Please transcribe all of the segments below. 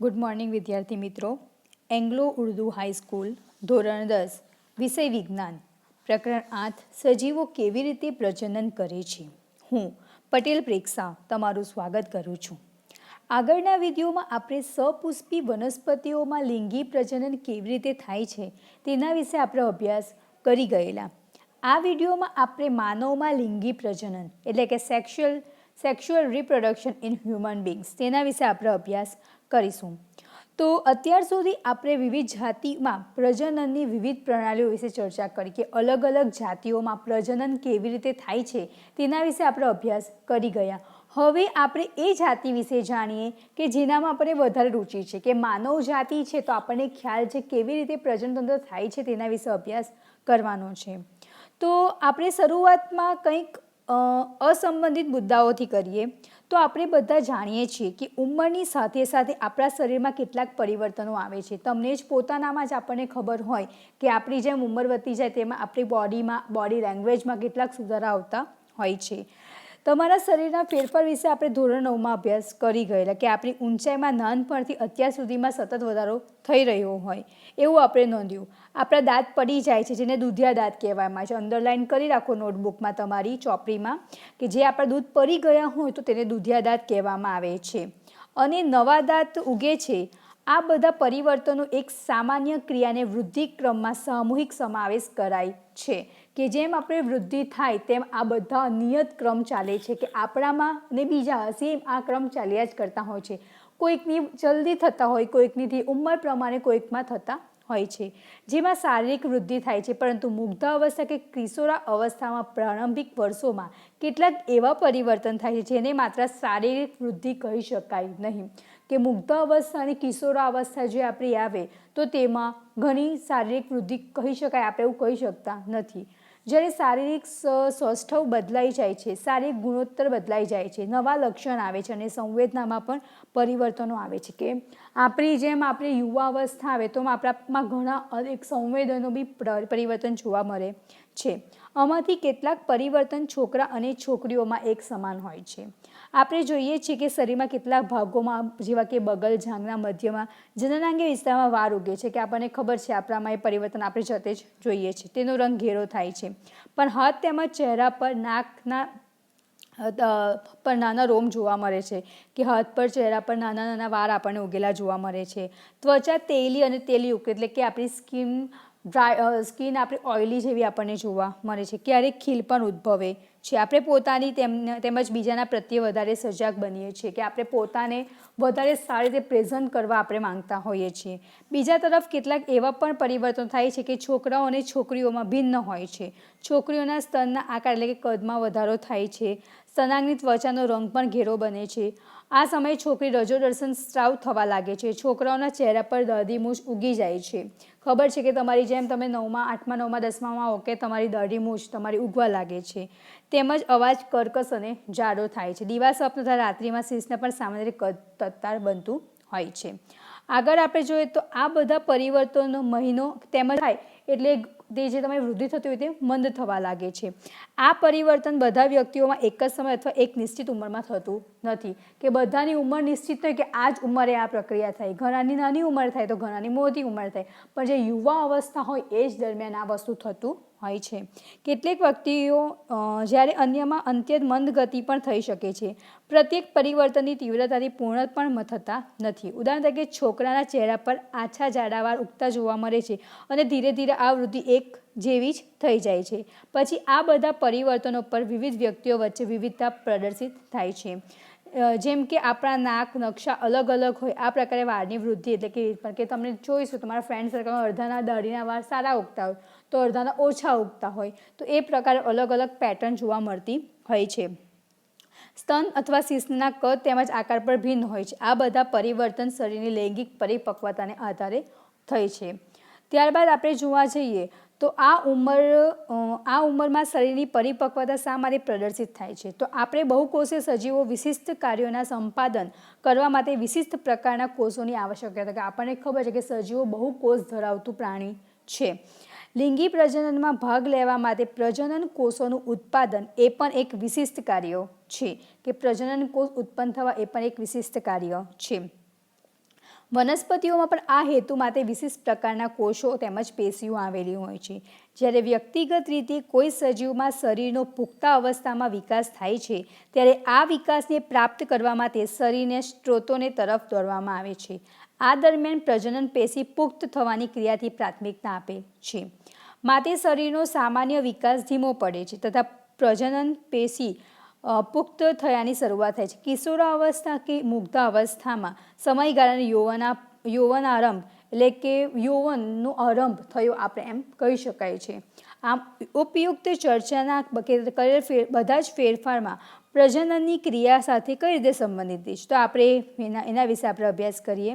Good morning વિદ્યાર્થી મિત્રો. Anglo Urdu high school ધોરણ દસ, વિષય વિજ્ઞાન. પ્રકરણ આઠ, સજીવો કેવી રીતે પ્રજનન કરે છે? હું પટેલ પ્રેક્ષા તમારું સ્વાગત કરું છું. આગળના વિડીયોમાં આપણે સપુષ્પી વનસ્પતિઓમાં લિંગી પ્રજનન કેવી રીતે થાય છે તેના વિશે આપણે અભ્યાસ કરી ગયેલા. આ વિડીયોમાં આપણે માનવમાં લિંગી પ્રજનન, એટલે કે sexual sexual reproduction in human beings તેના વિશે આપણે અભ્યાસ કરીશું. તો અત્યાર સુધી આપણે વિવિધ જાતિમાં પ્રજનનની વિવિધ પ્રણાલીઓ વિશે ચર્ચા કરી કે અલગ અલગ જાતિઓમાં પ્રજનન કેવી રીતે થાય છે, તેના વિશે આપણે અભ્યાસ કરી ગયા. હવે આપણે એ જાતિ વિશે જાણીએ કે જેનામાં આપણે વધારે રુચિ છે, કે માનવ જાતિ છે તો આપણને ખ્યાલ છે કેવી રીતે પ્રજનતંત્ર થાય છે તેના વિશે અભ્યાસ કરવાનો છે. તો આપણે શરૂઆતમાં કંઈક અસંબંધિત મુદ્દાઓથી કરીએ, તો આપણે બધા જાણીએ છીએ કે ઉંમરની સાથે સાથે આપણા શરીરમાં કેટલાક પરિવર્તનો આવે છે. તમને જ પોતાનામાં જ આપણને ખબર હોય કે આપણી જેમ ઉંમર વધતી જાય તેમાં આપણી બોડીમાં બોડી લેંગ્વેજમાં કેટલાક સુધારા આવતા હોય છે. તમારા શરીરના ફેરફાર વિશે આપણે ધોરણ નવમાં અભ્યાસ કરી ગયેલા કે આપણી ઊંચાઈમાં નાનપણથી અત્યાર સુધીમાં સતત વધારો થઈ રહ્યો હોય, એવું આપણે નોંધ્યું. આપણા દાંત પડી જાય છે, જેને દૂધિયા દાંત કહેવામાં છે. અંડરલાઇન કરી રાખો નોટબુકમાં તમારી ચોપડીમાં કે જે આપણા દૂધ પડી ગયા હોય તો તેને દૂધિયા દાંત કહેવામાં આવે છે. અને નવા દાંત ઉગે છે, આ બધા પરિવર્તનો એક સામાન્ય ક્રિયાને વૃદ્ધિ ક્રમમાં સામૂહિક સમાવેશ કરાય છે. કે જેમ આપણે વૃદ્ધિ થાય તેમ આ બધા નિયત ક્રમ ચાલે છે કે આપણામાં ને બીજા સેમ આ ક્રમ ચાલ્યા જ કરતા હોય છે. કોઈકની જલ્દી થતા હોય, કોઈકનીથી ઉંમર પ્રમાણે કોઈકમાં થતા હોય છે. જેમાં શારીરિક વૃદ્ધિ થાય છે, પરંતુ મુગ્ધ અવસ્થા કે કિશોરા અવસ્થામાં પ્રારંભિક વર્ષોમાં કેટલાક એવા પરિવર્તન થાય છે જેને માત્ર શારીરિક વૃદ્ધિ કહી શકાય નહીં. કે મુગ્ધ અવસ્થા અને કિશોરા અવસ્થા જે આપણી આવે, તો તેમાં ઘણી શારીરિક વૃદ્ધિ કહી શકાય, આપણે એવું કહી શકતા નથી. જ્યારે શારીરિક સ્વસ્થવ બદલાઈ જાય છે, શારીરિક ગુણોત્તર બદલાઈ જાય છે, નવા લક્ષણ આવે છે અને સંવેદનામાં પણ પરિવર્તનો આવે છે. કે આપણી જેમ આપણે યુવા અવસ્થા આવે તો આપણામાં ઘણા અનેક સંવેદનો બી પરિવર્તન જોવા મળે છે. આમાંથી કેટલાક પરિવર્તન છોકરા અને છોકરીઓમાં એક સમાન હોય છે. આપણે જોઈએ છીએ કે શરીરમાં કેટલાક ભાગોમાં, જેવા કે બગલ જાંઘના મધ્યમાં જનનાંગી વિસ્તારમાં વાર ઉગે છે કે આપણને ખબર છે આપણામાં એ પરિવર્તન આપણે જતે જ જોઈએ છે તેનો રંગ ઘેરો થાય છે. પણ હાથ તેમજ ચહેરા પર નાકના પર નાના રોમ જોવા મળે છે કે હાથ પર, ચહેરા પર નાના નાના વાર આપણને ઉગેલા જોવા મળે છે. ત્વચા તેલી અને તેલીયુક્ત એટલે કે આપણી સ્કિન ડ્રાય સ્કિન આપણી ઓઇલી જેવી આપણને જોવા મળે છે. ક્યારેક ખીલ પણ ઉદ્ભવે છે આપણે પોતાની તેમ તેમજ બીજાના પ્રત્યે વધારે સજાગ બનીએ છીએ, કે આપણે પોતાને વધારે સારી રીતે પ્રેઝન્ટ કરવા આપણે માંગતા હોઈએ છીએ. બીજા તરફ કેટલાક એવા પણ પરિવર્તન થાય છે કે છોકરાઓ અને છોકરીઓમાં ભિન્ન હોય છે. છોકરીઓના સ્તનના આકાર એટલે કે કદમાં વધારો થાય છે. સ્તનાંગની ત્વચાનો રંગ પણ ઘેરો બને છે. આ સમયે છોકરી રજોદર્શન સ્ત્રાવ થવા લાગે છે. છોકરાઓના ચહેરા પર દર્દી મૂછ ઉગી જાય છે. ખબર છે કે તમારી જેમ તમે નવમાં, આઠમા, નવમાં, દસમામાં હો કે તમારી દાઢી મૂછ તમારી ઉગવા લાગે છે. તેમજ અવાજ, કર્કશ અને જાડો થાય છે. દિવાસ્વપ્ન તથા રાત્રિમાં શીશને પણ સામાન્ય તત્તાર બનતું હોય છે. આગળ આપણે જોઈએ તો આ બધા પરિવર્તનો મહિનો તેમજ થાય એટલે તે જે તમારી વૃદ્ધિ થતી હોય તે મંદ થવા લાગે છે. આ પરિવર્તન બધા વ્યક્તિઓમાં એક જ સમય અથવા એક નિશ્ચિત ઉંમરમાં થતું નથી. કે બધાની ઉંમર નિશ્ચિત નહીં કે આ જ ઉંમરે આ પ્રક્રિયા થાય ઘણાની નાની ઉંમર થાય તો ઘણાની મોટી ઉંમર થાય. પણ જે યુવા અવસ્થા હોય એ જ દરમિયાન આ વસ્તુ થતું હોય છે. કેટલીક વ્યક્તિઓ જ્યારે અન્યમાં અંત્યત મંદ ગતિ પણ થઈ શકે છે. પ્રત્યેક પરિવર્તનની તીવ્રતાથી પૂર્ણ પણ થતા નથી. ઉદાહરણ તરીકે છોકરાના ચહેરા પર આછા જાડાવાર ઉગતા જોવા મળે છે અને ધીરે ધીરે આ વૃદ્ધિ એક જેવી જ થઈ જાય છે. પછી આ બધા પરિવર્તનો પર વિવિધ વ્યક્તિઓ વચ્ચે વિવિધતા પ્રદર્શિત થાય છે. જેમ કે આપણા નાક, નકશા અલગ અલગ હોય, આ પ્રકારે વાળની વૃદ્ધિ એટલે કે પણ કે તમને જોઈશું, તમારા ફ્રેન્ડ સર્કલમાં અડધાના દાઢીના વાળ સારા ઉગતા હોય, તો અડધાના ઓછા ઉગતા હોય, તો એ પ્રકારે અલગ અલગ પેટર્ન જોવા મળતી હોય છે. સ્તન અથવા શિશ્નના કદ તેમજ આકાર પર ભિન્ન હોય છે. આ બધા પરિવર્તન શરીરની લૈંગિક પરિપક્વતાને આધારે થઈ છે. ત્યારબાદ આપણે જોવા જઈએ તો આ ઉંમર આ ઉંમરમાં શરીરની પરિપક્વતા શા માટે પ્રદર્શિત થાય છે? તો આપણે બહુકોષીય સજીવો વિશિષ્ટ કાર્યોના સંપાદન કરવા માટે વિશિષ્ટ પ્રકારના કોષોની આવશ્યકતા કે આપણને ખબર છે કે સજીવો બહુ કોષ ધરાવતું પ્રાણી છે. લિંગી પ્રજનનમાં ભાગ લેવા માટે પ્રજનન કોષોનું ઉત્પાદન એ પણ એક વિશિષ્ટ કાર્ય છે. કે પ્રજનન કોષ ઉત્પન્ન થવા એ પણ એક વિશિષ્ટ કાર્ય છે. વનસ્પતિઓમાં પણ આ હેતુ માટે વિશિષ્ટ પ્રકારના કોષો તેમજ પેશીઓ આવેલી હોય છે. જ્યારે વ્યક્તિગત રીતે કોઈ સજીવમાં શરીરનો પુખ્તા અવસ્થામાં વિકાસ થાય છે, ત્યારે આ વિકાસને પ્રાપ્ત કરવા માટે શરીરને સ્ત્રોતોને તરફ દોરવામાં આવે છે. આ દરમિયાન પ્રજનન પેશી પુખ્ત થવાની ક્રિયાથી પ્રાથમિકતા આપે છે. માટે શરીરનો સામાન્ય વિકાસ ધીમો પડે છે તથા પ્રજનન પેશી પુખ્ત થયાની શરૂઆત થાય છે. કિશોરાવસ્થા કે મુગ્ધ અવસ્થામાં સમયગાળાને યૌવના આરંભ એટલે કે યૌવનનો આરંભ થયો આપણે એમ કહી શકાય છે. આમ, ઉપયુક્ત ચર્ચાના કરેલ ફેર, બધા જ ફેરફારમાં પ્રજનનની ક્રિયા સાથે કઈ રીતે સંબંધિત છે? તો આપણે એના એના વિશે આપણે અભ્યાસ કરીએ.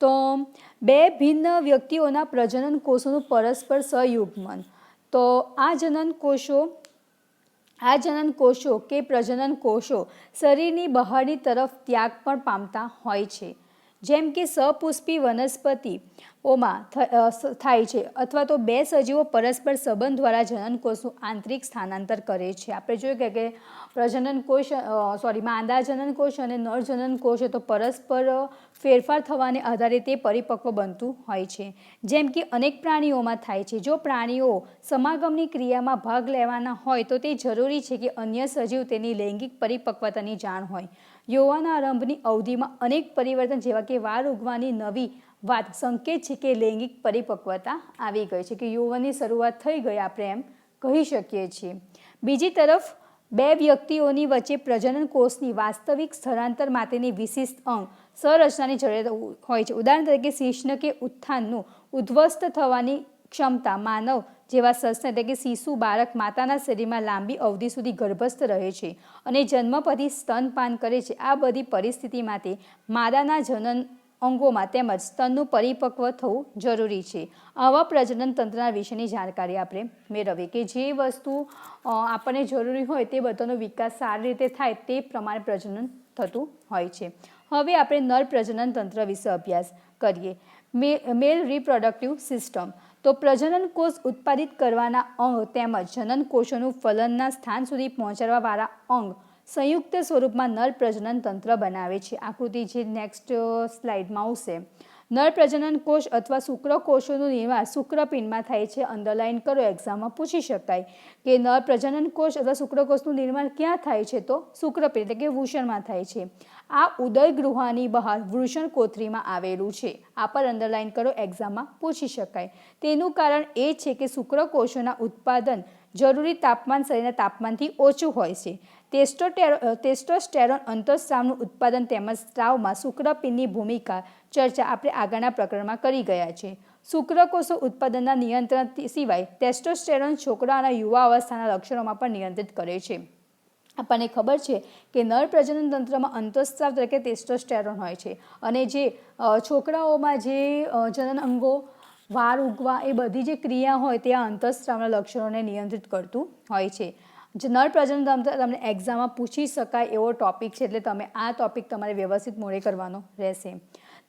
તો, બે ભિન્ન વ્યક્તિઓના પ્રજનન કોષોનું પરસ્પર સહયુગ્મન. તો, આ જનન કોષો આ જનન કોષો કે પ્રજનન કોષો શરીરની બહારની તરફ ત્યાગ પણ પામતા હોય છે. જેમ કે સપુષ્પી વનસ્પતિઓમાં થાય છે, અથવા તો બે સજીવો પરસ્પર સંબંધ દ્વારા જનન કોષનું આંતરિક સ્થાનાંતર કરે છે. આપણે જોઈએ કે- પ્રજનન કોષ સોરી માંદા જનન કોષ અને નર જનન કોષ તો પરસ્પર ફેરફાર થવાને આધારે તે પરિપક્વ બનતું હોય છે. જેમ કે અનેક પ્રાણીઓમાં થાય છે. જો પ્રાણીઓ સમાગમની ક્રિયામાં ભાગ લેવાના હોય તો તે જરૂરી છે કે અન્ય સજીવ તેની લૈંગિક પરિપક્વતાની જાણ હોય. યૌવના આરંભની અવધિમાં અનેક પરિવર્તન જેવા કે વાળ ઉગવાની નવી વાત સંકેત છે કે લૈંગિક પરિપક્વતા આવી ગઈ છે કે યુવાની શરૂઆત થઈ ગઈ આપણે એમ કહી શકીએ છીએ. બીજી તરફ, બે વ્યક્તિઓની વચ્ચે પ્રજનન કોષની વાસ્તવિક સ્થળાંતર માટેની વિશિષ્ટ અંગ સંરચનાની જરૂરિયાત હોય છે. ઉદાહરણ તરીકે શિષ્ણ કે ઉત્થાનનું ઉદ્ધવસ્ત થવાની ક્ષમતા માનવ જેવા સસ્તન એટલે કે શિશુ, બાળક માતાના શરીરમાં લાંબી અવધિ સુધી ગર્ભસ્થ રહે છે અને જન્મ પછી સ્તનપાન કરે છે. આ બધી પરિસ્થિતિ માટે માદાના જનન અંગોમાં તેમજ સ્તનનું પરિપક્વ થવું જરૂરી છે. આવા પ્રજનન તંત્રના વિશેની જાણકારી આપણે મેળવીએ કે જે વસ્તુ આપણને જરૂરી હોય તે બધાનો વિકાસ સારી રીતે થાય તે પ્રમાણે પ્રજનન થતું હોય છે. હવે આપણે નર પ્રજનન તંત્ર વિશે અભ્યાસ કરીએ. Male reproductive system. તો પ્રજનન કોષ ઉત્પાદિત કરવાના અંગ તેમજ જનન કોષોનું ફલનના સ્થાન સુધી પહોંચાડવાવાળા અંગ સંયુક્ત સ્વરૂપમાં નર પ્રજનન તંત્ર બનાવે છે. આકૃતિ જે નેક્સ્ટ સ્લાઇડમાં આવશે. નર પ્રજનન કોષ અથવા શુક્રકોષોનું નિર્માણ શુક્રપિંડમાં થાય છે. અંડરલાઇન કરો એક્ઝામમાં પૂછી શકાય કે નર પ્રજનન કોષ અથવા શુક્રકોષનું નિર્માણ ક્યાં થાય છે તો શુક્રપિંડ એટલે કે વૃષણમાં થાય છે. આ ઉદય ગૃહાની બહાર વૃષણ કોથરીમાં આવેલું છે. આ પર અંડરલાઇન કરો એક્ઝામમાં પૂછી શકાય. તેનું કારણ એ છે કે શુક્રકોષોના ઉત્પાદન જરૂરી તાપમાન શરીરના તાપમાનથી ઓછું હોય છે. ટેસ્ટોસ્ટેરોન અંતઃસ્ત્રાવનું ઉત્પાદન તેમજ સ્ત્રાવમાં શુક્રપિંડની ભૂમિકા ચર્ચા આપણે આગળના પ્રકરણમાં કરી ગયા છે. શુક્રકોષો ઉત્પાદનના નિયંત્રણ સિવાય ટેસ્ટોસ્ટેરોન છોકરા અને યુવા અવસ્થાના લક્ષણોમાં પણ નિયંત્રિત કરે છે. આપણને ખબર છે કે નર પ્રજનન તંત્રમાં અંતઃસ્રાવ તરીકે ટેસ્ટોસ્ટેરોન હોય છે અને જે છોકરાઓમાં જે જનન અંગો વાર ઉગવા એ બધી જે ક્રિયા હોય તે આ અંતઃસ્ત્રાવના લક્ષણોને નિયંત્રિત કરતું હોય છે. જે નર પ્રજનન તંત્ર તમને એક્ઝામમાં પૂછી શકાય એવો ટોપિક છે એટલે તમે આ ટોપિક તમારે વ્યવસ્થિત મોડે કરવાનો રહેશે.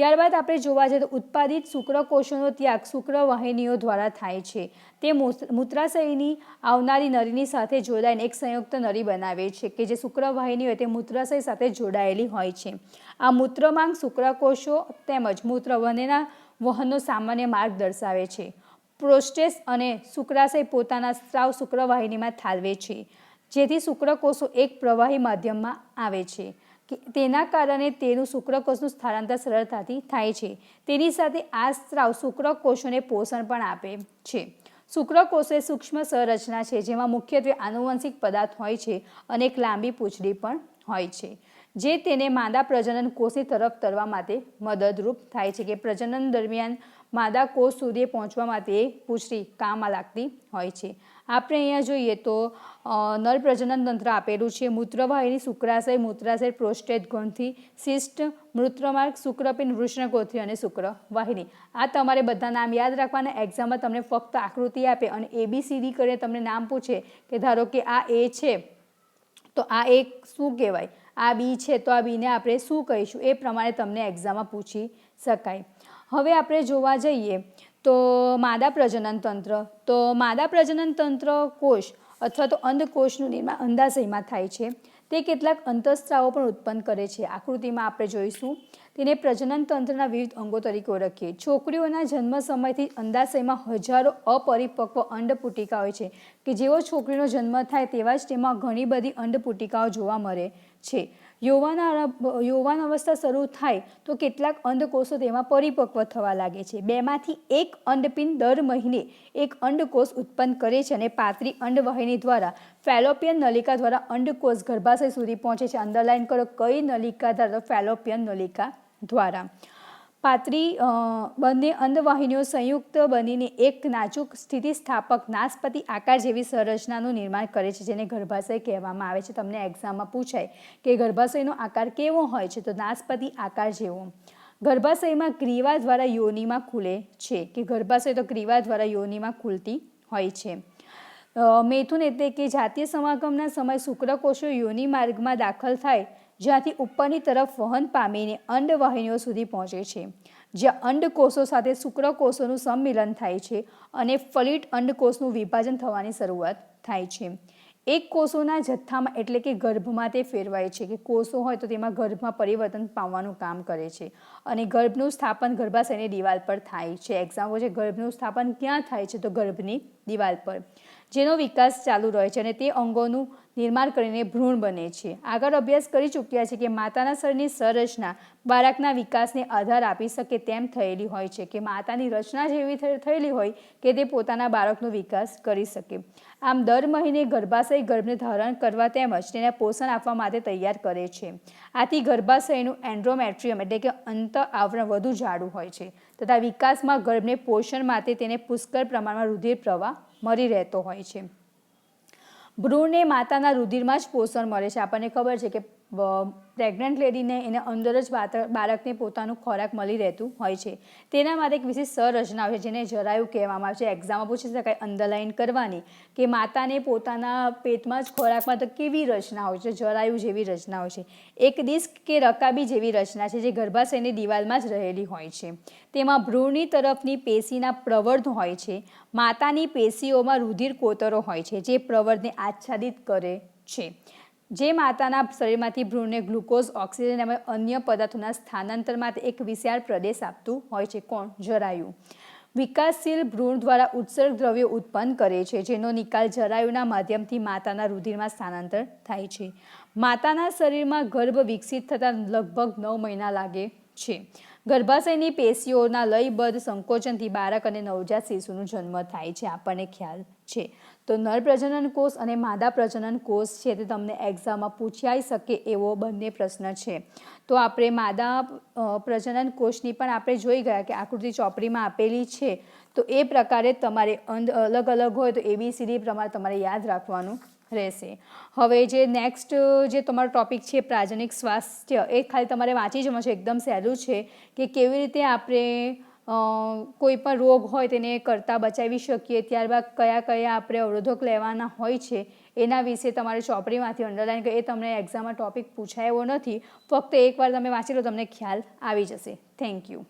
ત્યારબાદ આપણે જોવા જઈએ તો ઉત્પાદિત શુક્રકોષોનો ત્યાગ શુક્રવાહિનીઓ દ્વારા થાય છે. તે મૂત્ર- મૂત્રાશયની આવનારી નરીની સાથે જોડાઈને એક સંયુક્ત નરી બનાવે છે કે જે શુક્રવાહિની હોય તે મૂત્રાશય સાથે જોડાયેલી હોય છે. આ મૂત્રમાંગ શુક્રકોષો તેમજ મૂત્ર બંનેના વહનનો સામાન્ય માર્ગ દર્શાવે છે. પ્રોસ્ટેસ અને શુક્રાશય પોતાના સ્ત્રાવ શુક્રવાહિનીમાં ઠાલવે છે. જેથી શુક્રકોષો એક પ્રવાહી માધ્યમમાં આવે છે. તેના કારણે તેનું શુક્રકોષનું સ્થળાંતર સરળતાથી થાય છે. તેની સાથે આ સ્ત્રાવ શુક્રકોષોને પોષણ પણ આપે છે. શુક્રકોષ એ સૂક્ષ્મ સંરચના છે, જેમાં મુખ્યત્વે આનુવંશિક પદાર્થ હોય છે અને એક લાંબી પૂંછડી પણ હોય છે, જે તેને માદા પ્રજનન કોષની તરફ તરવા માટે મદદરૂપ થાય છે, કે પ્રજનન દરમિયાન માદા કોષ સુધી પહોંચવા માટે એ પૂંછડી કામમાં લાગતી હોય છે. આપણે અહીંયા જોઈએ તો નર પ્રજનન તંત્ર આપેલું છે. મૂત્રવાહિની શુક્રાશય, મૂત્રાશય પ્રોસ્ટેટ ગ્રંથિ શિષ્ટ મૂત્રમાર્ગ શુક્રપિન વૃષ્ણકોથી અને શુક્રવાહિની આ તમારે બધા નામ યાદ રાખવાના. એક્ઝામમાં તમને ફક્ત આકૃતિ આપે અને એબીસીડી કરીને તમને નામ પૂછે કે ધારો કે આ એ છે, તો આ એક શું કહેવાય? આ બી છે, તો આ બીને આપણે શું કહીશું? એ પ્રમાણે તમને એક્ઝામમાં પૂછી શકાય. હવે આપણે જોવા જઈએ તો માદા પ્રજનન તંત્ર. તો માદા પ્રજનન તંત્ર કોષ અથવા તો અંધકોષનું નિર્માણ અંડાશયમાં થાય છે. તે કેટલાક અંતઃસ્ત્રાવો પણ ઉત્પન્ન કરે છે. આકૃતિમાં આપણે જોઈશું. તેને પ્રજનન તંત્રના વિવિધ અંગો તરીકે ઓળખીએ. છોકરીઓના જન્મ સમયથી અંધાશયમાં હજારો અપરિપક્વ અંડપુટિકા હોય છે કે જેવો છોકરીનો જન્મ થાય તેવા જ તેમાં ઘણી બધી અંડપુટિકાઓ જોવા મળે છે. યૌવન યુવાન અવસ્થા શરૂ થાય તો કેટલાક અંડકોષો તેમાં પરિપક્વ થવા લાગે છે. બેમાંથી એક અંડપિંડ દર મહિને એક અંડકોષ ઉત્પન્ન કરે છે અને પાતળી અંડવાહિની દ્વારા ફેલોપિયન નલિકા દ્વારા અંડકોષ ગર્ભાશય સુધી પહોંચે છે. અંડરલાઇન કરો, કઈ નલિકા દ્વારા? ફેલોપિયન નલિકા દ્વારા. પાતળી બંને અંધવાહિનીઓ સંયુક્ત બનીને એક નાજુક સ્થિતિસ્થાપક નાસ્પતિ આકાર જેવી સંરચનાનું નિર્માણ કરે છે, જેને ગર્ભાશય કહેવામાં આવે છે. તમને એક્ઝામમાં પૂછાય કે ગર્ભાશયનો આકાર કેવો હોય છે, તો નાસપતિ આકાર જેવો. ગર્ભાશયમાં ગ્રીવા દ્વારા યોનિમાં ખુલે છે કે ગર્ભાશય તો ગ્રીવા દ્વારા યોનિમાં ખુલતી હોય છે. મેથુન એટલે કે જાતીય સમાગમના સમય શુક્રકોષો યોનિ માર્ગમાં દાખલ થાય જ્યાંથી ઉપરની તરફ વહન પામીને અંડવાહિનીઓ સુધી પહોંચે છે, જ્યાં અંડકોષો સાથે શુક્રકોષોનું સંમિલન થાય છે અને ફલિટ અંડકોષનું વિભાજન થવાની શરૂઆત થાય છે. એક કોષોના જથ્થામાં એટલે કે ગર્ભમાં તે ફેરવાય છે કે કોષો હોય તો તેમાં ગર્ભમાં પરિવર્તન પામવાનું કામ કરે છે અને ગર્ભનું સ્થાપન ગર્ભાશયની દિવાલ પર થાય છે. એક્ઝામ્પલ છે, ગર્ભનું સ્થાપન ક્યાં થાય છે તો ગર્ભની દિવાલ પર. જેનો વિકાસ ચાલુ રહે છે અને તે અંગોનું નિર્માણ કરીને ભ્રૂણ બને છે. આગળ અભ્યાસ કરી ચૂક્યા છે કે માતાના શરીરની સંરચના બાળકના વિકાસને આધાર આપી શકે તેમ થયેલી હોય છે કે માતાની રચના જેવી થયેલી હોય કે તે પોતાના બાળકનો વિકાસ કરી શકે. આમ દર મહિને ગર્ભાશય ગર્ભને ધારણ કરવા તેમજ તેને પોષણ આપવા માટે તૈયાર કરે છે. આથી ગર્ભાશયનું એન્ડ્રોમેટ્રિયમ એટલે કે અંત આવરણ વધુ જાડું હોય છે તથા વિકાસમાં ગર્ભને પોષણ માટે તેને પુષ્કળ પ્રમાણમાં રુધિર પ્રવાહ મળી રહેતો હોય છે. ભ્રૂણને માતાના રુધિરમાં જ પોષણ મળે છે. આપણને ખબર છે કે પ્રેગ્નન્ટ લેડીને એને અંદર જ બાળકને પોતાનું ખોરાક મળી રહેતું હોય છે. તેના માટે એક વિશેષ સંરચના છે, જેને જરાયું કહેવામાં આવે છે. એક્ઝામમાં પૂછી શકાય અંડરલાઇન કરવાની? કે માતાને પોતાના પેટમાં જ ખોરાકમાં તો કેવી રચના હોય છે? જરાયું જેવી રચના હોય છે. એક ડિસ્ક કે રકાબી જેવી રચના છે, જે ગર્ભાશયની દિવાલમાં જ રહેલી હોય છે. તેમાં ભ્રૂણની તરફની પેશીના પ્રવર્ધ હોય છે. માતાની પેશીઓમાં રુધિર કોતરો હોય છે, જે પ્રવર્ધને આચ્છાદિત કરે છે. જે માતાના શરીરમાંથી ભ્રૂણને ગ્લુકોઝ, ઓક્સિજન અને અન્ય પદાર્થોના સ્થાનાંતર માટે એક વિશાળ પ્રદેશ આપતું હોય છે કોણ? જરાયુ. વિકાસશીલ ભ્રૂણ દ્વારા ઉત્સર્ગ દ્રવ્યો ઉત્પન્ન કરે છે, જેનો નિકાલ જરાયુના માધ્યમથી માતાના રુધિરમાં સ્થાનાંતર થાય છે. માતાના શરીરમાં ગર્ભ વિકસિત થતાં લગભગ નવ મહિના લાગે છે. ગર્ભાશયની પેશીઓના લયબદ્ધ સંકોચનથી બાળક અને નવજાત શિશુનો જન્મ થાય છે, આપણને ખ્યાલ છે. તો નર પ્રજનન કોષ અને માદા પ્રજનન કોષ છે તે તમને એક્ઝામમાં પૂછાઈ શકે એવો બંને પ્રશ્ન છે. તો આપણે માદા પ્રજનન કોષની પણ આપણે જોઈ ગયા કે આકૃતિ ચોપડીમાં આપેલી છે. તો એ પ્રકારે તમારે અંધ અલગ અલગ હોય તો એબીસીડી પ્રમાણે તમારે યાદ રાખવાનું રહેશે. હવે જે નેક્સ્ટ જે તમારો ટોપિક છે પ્રાજનિક સ્વાસ્થ્ય, એ ખાલી તમારે વાંચી જવાનું છે. એકદમ સહેલું છે કે કેવી રીતે આપણે કોઈ પણ રોગ હોય તેને કરતાં બચાવી શકીએ, ત્યારબાદ કયા કયા આપણે અવરોધક લેવાના હોય છે, એના વિશે તમારે ચોપડીમાંથી અંડરલાઈન એ તમને એક્ઝામમાં ટોપિક પૂછાયો નથી, ફક્ત એકવાર તમે વાંચી લો, તમને ખ્યાલ આવી જશે. Thank you